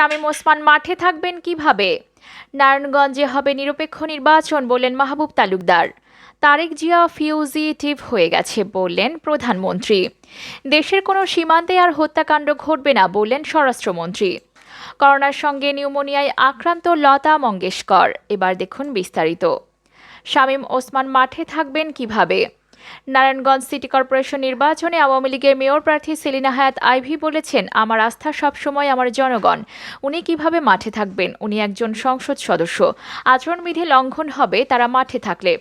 শামীম ওসমান মাঠে থাকবেন কীভাবে? নারায়ণগঞ্জে হবে নিরপেক্ষ নির্বাচন বললেন মাহবুব তালুকদার। তারেক জিয়া ফিউজিটিভ হয়ে গেছে বললেন প্রধানমন্ত্রী। দেশের কোনো সীমান্তে আর হত্যাকাণ্ড ঘটবে না বললেন স্বরাষ্ট্রমন্ত্রী। করোনার সঙ্গে নিউমোনিয়ায় আক্রান্ত লতা মঙ্গেশকর। এবার দেখুন বিস্তারিত। শামীম ওসমান মাঠে থাকবেন কীভাবে? নারায়ণগঞ্জ সিটি কর্পোরেশন নির্বাচনে আওয়ামী লীগের মেয়র প্রার্থী সেলিনা হায়াত আইভি বলেছেন, আমার আস্থা সবসময় আমার জনগণ। উনি কীভাবে মাঠে থাকবেন? উনি একজন সংসদ সদস্য। আচরণবিধি লঙ্ঘন হবে, তারা মাঠে থাকলে।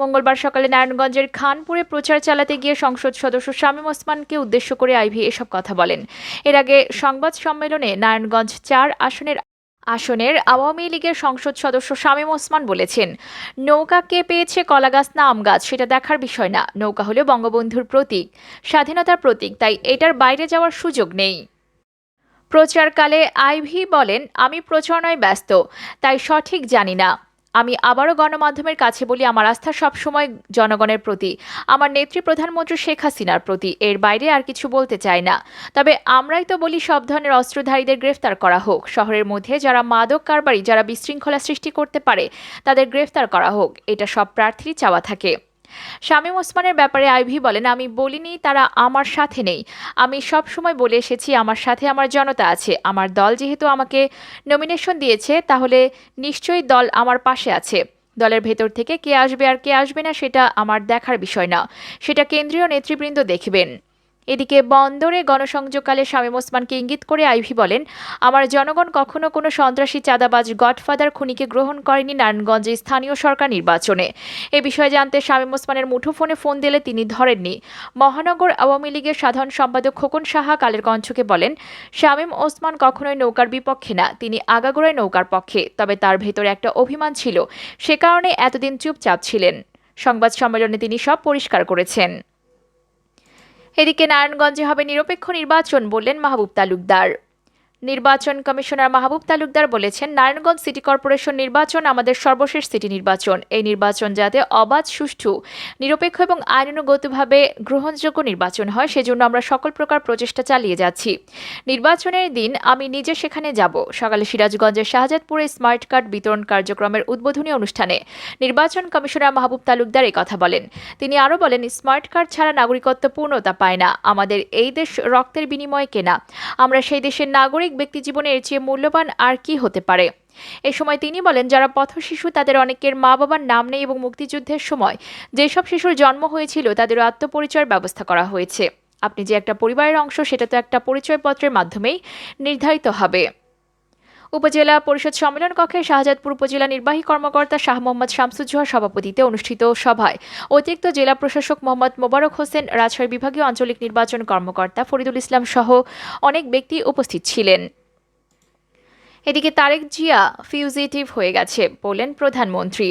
মঙ্গলবার সকালে নারায়ণগঞ্জের খানপুরে প্রচার চালাতে গিয়ে সংসদ সদস্য শামীম ওসমানকে উদ্দেশ্য করে আইভি এসব কথা বলেন। এর আগে সংবাদ সম্মেলনে নারায়ণগঞ্জ চার আসনের আসনের আওয়ামী লীগের সংসদ সদস্য শামীম ওসমান বলেছেন, নৌকা কে পেয়েছে কলাগাছ না আম গাছ সেটা দেখার বিষয় না। নৌকা হলো বঙ্গবন্ধুর প্রতীক, স্বাধীনতার প্রতীক, তাই এটার বাইরে যাওয়ার সুযোগ নেই। প্রচারকালে আইভি বলেন, আমি প্রচারণায় ব্যস্ত, তাই সঠিক জানি না। আমি আবারও গণমাধ্যমের কাছে বলি, আমার আস্থা সবসময় জনগণের প্রতি। আমার নেত্রী প্রধানমন্ত্রী শেখ হাসিনার প্রতি। এর বাইরে আর কিছু বলতে চাই না। তবে আমরাই তো বলি, সব ধরনের অস্ত্রধারীদের গ্রেফতার করা হোক। শহরের মধ্যে যারা মাদক কারবারি, যারা বিশৃঙ্খলা সৃষ্টি করতে পারে, তাদের গ্রেফতার করা হোক। এটা সব প্রার্থীরই চাওয়া থাকে। শামীম ওসমানের ব্যাপারে আইভি বলেন, আমি বলিনি তারা আমার সাথে নেই। আমি সব সময় বলে এসেছি, আমার সাথে আমার জনতা আছে। আমার দল যেহেতু আমাকে নমিনেশন দিয়েছে, তাহলে নিশ্চয়ই দল আমার পাশে আছে। দলের ভেতর থেকে কে আসবে আর কে আসবে না, সেটা আমার দেখার বিষয় না। সেটা কেন্দ্রীয় নেতৃবৃন্দ দেখবেন। এদিকে বন্দরে গণসংযোগকালে শামীম ওসমানকে ইঙ্গিত করে আইভি বলেন, আমার জনগণ কখনো কোনো সন্ত্রাসী চাঁদাবাজ গডফাদার খুনিকে গ্রহণ করেনি নারায়ণগঞ্জে স্থানীয় সরকার নির্বাচনে। এ বিষয়ে জানতে শামীম ওসমানের মুঠোফোনে ফোন দিলে তিনি ধরেননি। মহানগর আওয়ামী লীগের সাধারণ সম্পাদক খোকন সাহা কালের কঞ্চকে বলেন, শামীম ওসমান কখনোই নৌকার বিপক্ষে না, তিনি আগাগোড়ায় নৌকার পক্ষে, তবে তার ভেতরে একটা অভিমান ছিল, সে কারণে এতদিন চুপচাপ ছিলেন। সংবাদ সম্মেলনে তিনি সব পরিষ্কার করেছেন। এদিকে নারায়ণগঞ্জে হবে নিরপেক্ষ নির্বাচন বললেন মাহবুব তালুকদার। নির্বাচন কমিশনার মাহবুব তালুকদার বলেছেন, নারায়ণগঞ্জ সিটি কর্পোরেশন নির্বাচন আমাদের সর্বশেষ সিটি নির্বাচন। এই নির্বাচন যাতে অবাধ, সুষ্ঠু, নিরপেক্ষ এবং আইনানুগতভাবে গ্রহণযোগ্য নির্বাচন হয়, সেজন্য আমরা সকল প্রকার প্রচেষ্টা চালিয়ে যাচ্ছি। নির্বাচনের দিন আমি নিজে সেখানে যাব। সকালে সিরাজগঞ্জের শাহজাদপুরে স্মার্ট কার্ড বিতরণ কার্যক্রমের উদ্বোধনী অনুষ্ঠানে নির্বাচন কমিশনার মাহবুব তালুকদার এই কথা বলেন। তিনি আরও বলেন, স্মার্ট কার্ড ছাড়া নাগরিকত্ব পূর্ণতা পায় না। আমাদের এই দেশ রক্তের বিনিময়ে কেনা। আমরা সেই দেশের নাগরিক ব্যক্তি জীবনে এর চেয়ে মূল্যবান আর কি হতে পারে? এ সময় তিনি বলেন, যারা পথ শিশু, তাদের অনেকের মা বাবার নাম নেই এবং মুক্তিযুদ্ধের সময় যেসব শিশুর জন্ম হয়েছিল, তাদের আত্মপরিচয়ের ব্যবস্থা করা হয়েছে। আপনি যে একটা পরিবারের অংশ, সেটা তো একটা পরিচয়পত্রের মাধ্যমেই নির্ধারিত হবে। উপজেলা পরিষদ সম্মেলন কক্ষে শাহজাদপুর উপজেলা নির্বাহী কর্মকর্তা শাহ মোহাম্মদ শামসুজ্জোহার সভাপতিতে অনুষ্ঠিত সভায় অতিরিক্ত জেলা প্রশাসক মোহাম্মদ মোবারক হোসেন, রাজশাহী বিভাগীয় আঞ্চলিক নির্বাচন কর্মকর্তা ফরিদুল ইসলাম সহ অনেক ব্যক্তি উপস্থিত ছিলেন। এদিকে তারেক জিয়া ফিউজিটিভ হয়ে গেছে বলেন প্রধানমন্ত্রী।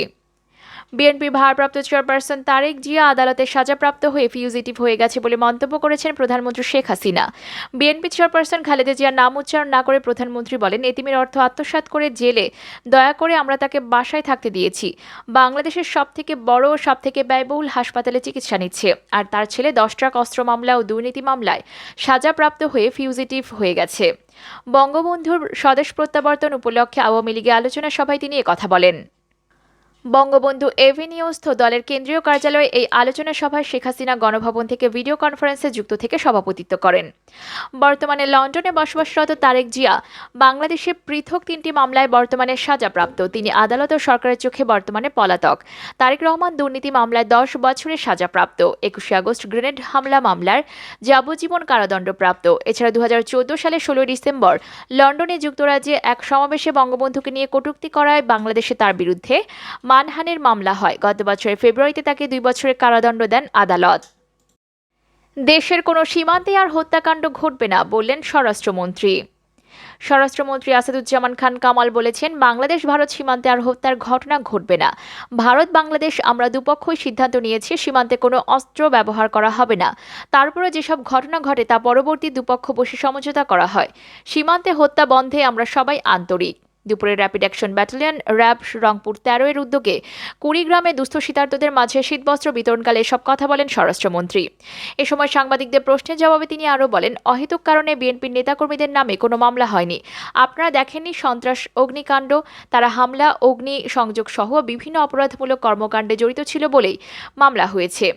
বিএনপির ভারপ্রাপ্ত চেয়ারপারসন তারেক জিয়া আদালতে সাজাপ্রাপ্ত হয়ে ফিউজিটিভ হয়ে গেছে বলে মন্তব্য করেছেন প্রধানমন্ত্রী শেখ হাসিনা। বিএনপি চেয়ারপারসন খালেদা জিয়ার নাম উচ্চারণ না করে প্রধানমন্ত্রী বলেন, এতিমের অর্থ আত্মসাৎ করে জেলে। দয়া করে আমরা তাকে বাসায় থাকতে দিয়েছি। বাংলাদেশের সবথেকে বড় ও সবথেকে ব্যয়বহুল হাসপাতালে চিকিৎসা নিচ্ছে। আর তার ছেলে দশ ট্রাক অস্ত্র মামলা ও দুর্নীতি মামলায় সাজাপ্রাপ্ত হয়ে ফিউজিটিভ হয়ে গেছে। বঙ্গবন্ধুর স্বদেশ প্রত্যাবর্তন উপলক্ষে আওয়ামী লীগে আলোচনা সভায় তিনি কথা বলেন। বঙ্গবন্ধু এভিনিউস্থ দলের কেন্দ্রীয় কার্যালয়ে এই আলোচনা সভায় শেখ হাসিনা গণভবন থেকে ভিডিও কনফারেন্সে যুক্ত থেকে সভাপতিত্ব করেন। বর্তমানে লন্ডনে বসবাসরত তারেক জিয়া, বাংলাদেশে পৃথক তিনটি মামলায় বর্তমানে সাজাপ্রাপ্ত। তিনি আদালত ও সরকারের চোখে বর্তমানে পলাতক। তারেক রহমান দুর্নীতি মামলায় দশ বছরের সাজাপ্রাপ্ত। একুশে আগস্ট গ্রেনেড হামলা মামলার যাবজ্জীবন কারাদণ্ডপ্রাপ্ত। এছাড়া দুহাজার চোদ্দ সালে ষোলোই ডিসেম্বর লন্ডনে যুক্তরাজ্যে এক সমাবেশে বঙ্গবন্ধুকে নিয়ে কটূক্তি করায় বাংলাদেশে তার বিরুদ্ধে মানহানির মামলা হয়। গত বছরের ফেব্রুয়ারিতে তাকে দুই বছরের কারাদণ্ড দেন আদালত। দেশের কোনো সীমান্তে আর হত্যাকাণ্ড ঘটবে না বললেন স্বরাষ্ট্রমন্ত্রী। স্বরাষ্ট্রমন্ত্রী আসাদুজ্জামান খান কামাল বলেছেন, বাংলাদেশ ভারত সীমান্তে আর হত্যার ঘটনা ঘটবে না। ভারত, বাংলাদেশ আমরা দুপক্ষই সিদ্ধান্ত নিয়েছি সীমান্তে কোনো অস্ত্র ব্যবহার করা হবে না। তারপরে যেসব ঘটনা ঘটে তা পরবর্তী দুপক্ষ বসে সমঝোতা করা হয়। সীমান্তে হত্যা বন্ধে আমরা সবাই আন্তরিক। দুপুরে rapid action battalion RAB Rangpur তেরো এর উদ্যোগে কুড়িগ্রামে দুস্থ শীতার্তদের মাঝে শীতবস্ত্র বিতরণকালে সব কথা বলেন স্বরাষ্ট্রমন্ত্রী। এ সময় সাংবাদিকদের প্রশ্নের জবাবে তিনি আরও বলেন, অহেতুক কারণে বিএনপির নেতাকর্মীদের নামে কোনো মামলা হয়নি। আপনারা দেখেননি সন্ত্রাস, অগ্নিকাণ্ড, তারা হামলা, অগ্নি সংযোগ সহ বিভিন্ন অপরাধমূলক কর্মকাণ্ডে জড়িত ছিল বলেই মামলা হয়েছে।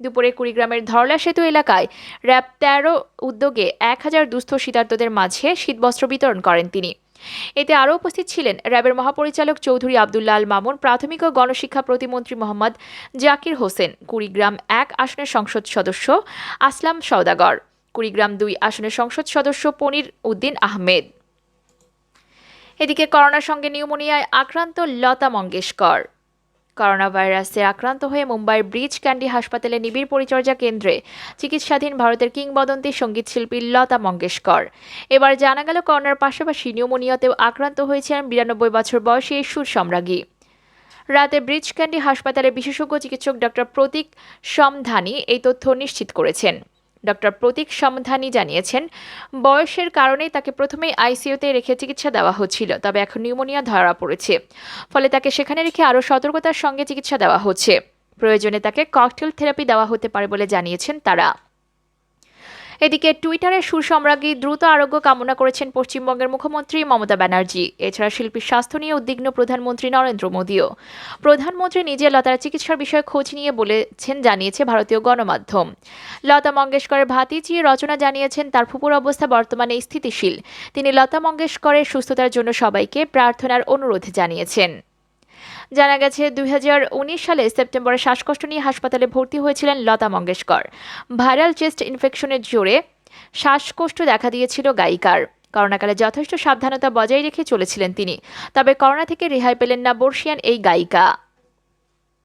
দুপুরে কুড়িগ্রামের ধরলা সেতু এলাকায় র্যাব তেরো উদ্যোগে এক হাজার দুস্থ শীতার্তদের মাঝে শীতবস্ত্র বিতরণ করেন তিনি। এতে আরও উপস্থিত ছিলেন র্যাবের মহাপরিচালক চৌধুরী আবদুল্লাহ আল মামুন, প্রাথমিক ও গণশিক্ষা প্রতিমন্ত্রী মোহাম্মদ জাকির হোসেন, কুড়িগ্রাম এক আসনের সংসদ সদস্য আসলাম সওদাগর, কুড়িগ্রাম দুই আসনের সংসদ সদস্য পনির উদ্দিন আহমেদ। এদিকে করোনার সঙ্গে নিউমোনিয়ায় আক্রান্ত লতা মঙ্গেশকর। করোনা ভাইরাসে আক্রান্ত হয়ে মুম্বাইয়ের ব্রিজ ক্যান্ডি হাসপাতালে নিবিড় পরিচর্যা কেন্দ্রে চিকিৎসাধীন ভারতের কিংবদন্তি সংগীত শিল্পী লতা মঙ্গেশকর। এবার জানা গেল করোনার পাশাপাশি নিউমোনিয়াতেও আক্রান্ত হয়েছেন বিরানব্বই বছর বয়সী এই সুর সম্রাজ্ঞী। রাতে ব্রিজ ক্যান্ডি হাসপাতালে বিশেষজ্ঞ চিকিৎসক ডক্টর প্রতীক সমধানী এই তথ্য নিশ্চিত করেছেন। ডক্টর প্রতীক সমধানী জানিয়েছেন, বয়সের কারণে তাকে প্রথমে আইসিইউতে রেখে চিকিৎসা দেওয়া হচ্ছিল, তবে এখন নিউমোনিয়া ধরা পড়েছে। ফলে তাকে সেখানে রেখে আরও সতর্কতার সঙ্গে চিকিৎসা দেওয়া হচ্ছে। প্রয়োজনে তাকে ককটেল থেরাপি দেওয়া হতে পারে বলে জানিয়েছেন তারা। এদিকে টুইটারে সুসম্রাজ্ঞী দ্রুত আরোগ্য কামনা করেছেন পশ্চিমবঙ্গের মুখ্যমন্ত্রী মমতা ব্যানার্জি। এছাড়া শিল্পীর স্বাস্থ্য নিয়ে উদ্বিগ্ন প্রধানমন্ত্রী নরেন্দ্র মোদীও। প্রধানমন্ত্রী নিজে লতার চিকিৎসার বিষয়ে খোঁজ নিয়ে বলেছেন, জানিয়েছে ভারতীয় গণমাধ্যম। লতা মঙ্গেশকরের ভাতিজি রচনা জানিয়েছেন, তার ফুপুর অবস্থা বর্তমানে স্থিতিশীল। তিনি লতা মঙ্গেশকরের সুস্থতার জন্য সবাইকে প্রার্থনার অনুরোধ জানিয়েছেন। জানা গেছে, দুই হাজার উনিশ সালে সেপ্টেম্বরে শ্বাসকষ্ট নিয়ে হাসপাতালে ভর্তি হয়েছিলেন লতা মঙ্গেশকর। ভাইরাল চেস্ট ইনফেকশনের জোরে শ্বাসকষ্ট দেখা দিয়েছিল গায়িকার। করোনাকালে যথেষ্ট সাবধানতা বজায় রেখে চলেছিলেন তিনি। তবে করোনা থেকে রেহাই পেলেন না বর্ষিয়ান এই গায়িকা।